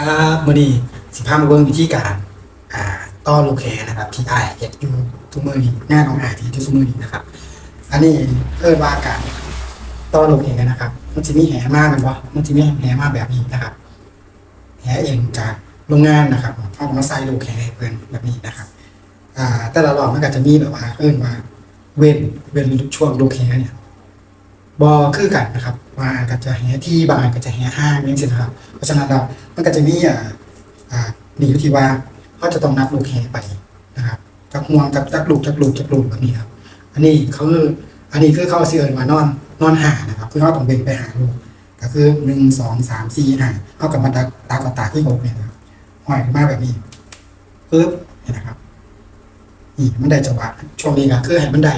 ครับมื่อนี้สิพามาเบิ่งวิธีการอ่าต้อลูกแขนะครับ ที่อ้ายเฮ็ดอยู่ทุกมื้อนี้งานของอ้ายที่อยู่ทุกมื้อนี้นะครับ อันนี้เอิ้นว่าการต้อลูกแขนะครับ มันจะมีแหมาแม่นบ่มันจะมีแหมากแบบนี้นะครับ แหเองจากโรงงานนะครับเอามาใส่ลูกแขให้เพิ่นแบบนี้นะครับ อ่าแต่ละรอบมันก็จะมีแบบว่าเอิ้นว่า เว้นเว้นช่วงลูกแขเนี่ย บอคือกันนะครับว่าอาจก็จะแหที่บางอาจก็จะแห่ห้างนี่สินะครับเพราะฉะนั้นเรามันก็จะมีอ่าอ่าดีอยู่ที่ว่าเขาจะต้องนับลูกแห่ไปนะครับจากห่วงจากจากลูกจากลูกจากลูกแบบนี้ครับ อันนี้เขาคืออันนี้คือเขาเสื่อมว่านอนนอนหานะครับ คือเขาต้องเบ่งไปหาลูกก็คือหนึ่งสองสามสี่ห้าเขากับมาตาตากับตาที่หกเนี่ยครับห้อยขึ้นมาแบบนี้ปึ๊บเห็นนะครับนี่มันได้จังหวะช่วงนี้ก็คือให้มันได้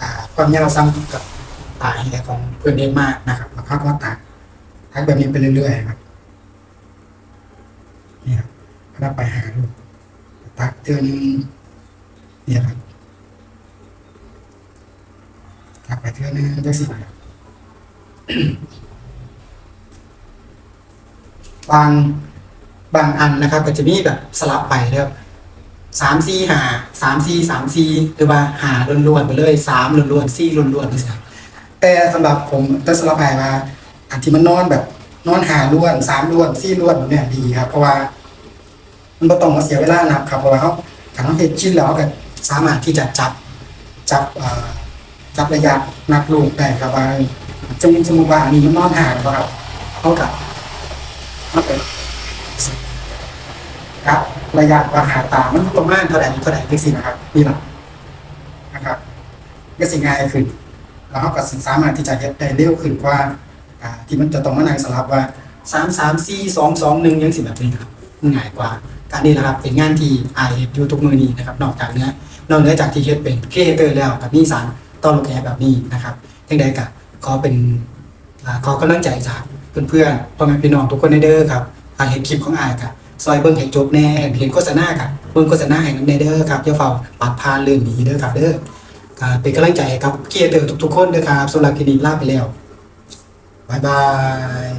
อ่าความยาวซ้ำกับ ตายแต่ของเพื่อนเดนมากนะครับแล้วเขาก็มาตักตักแบบนี้ไปเรื่อยๆครับนี่ครับก็ได้ไปหาลูกตักเทือนงนี่ครับตักไปเทือนนึงจะสิบบางบางอันนะครับ ก็จะมีแบบสลับไปนะครับสามสี่หาสามสี่สามสี่หรือว่าหาล้วนๆไปเลยสามล้วนๆสี่ล้วนๆเลยครับ แต่สำหรับผมแต่สำหรับไอ้มาอันที่มันนอนแบบนอนหาล้วนสามล้วนสี่ล้วนแบบเนี้ยดีครับ เพราะว่า มันบ่ต้องมาเสียเวลานับครับเพราะว่าเขาการเขาเฮ็ดชิ้นแล้วก็สามารถที่จะจับจับจับระยะนับลูกได้ครับว่าจงสมมติว่าอันนี้มันนอนหาครับเขากับมันเป็นครับระยะว่าหาตามันประมาณเท่าไหร่เท่าไหร่ที่สินะครับนี่แหละนะครับก็สิ่งง่ายขึ้น แล้วเขาก็สามารถที่จะเฮ็ดได้เร็วขึ้นกว่าอ่าที่มันจะต้องมานั่งสลับว่าสามสามสี่สองสองหนึ่งยังสิแบบนี้ครับง่ายกว่าการนี้นะครับเป็นงานที่ไอายอยู่ทุกมือนี้นะครับนอกจากเนื้อนอกเหนือจากที่เฮ็ดเป็นเคเตอร์แล้วกับนี่สารต้อนลูกแกแบบนี้นะครับยังใดกับขอเป็นอ่าขอกำลังใจจากเพื่อนๆพ่อแม่พี่น้องทุกคนในเด้อครับไอเห็นคลิปของไอกับซอยเบิ้งให้จบแน่เห็นเห็นโฆษณากับเบิ้งโฆษณาให้น้ำในเด้อครับอย่าเฝ้าปัดพานเรื่องนี้เด้อครับเด้อ เป็นกำลังใจครับเกียร์เตอร์ทุกๆคนด้วยครับสำหรับคลินิกลาไปแล้วบายบาย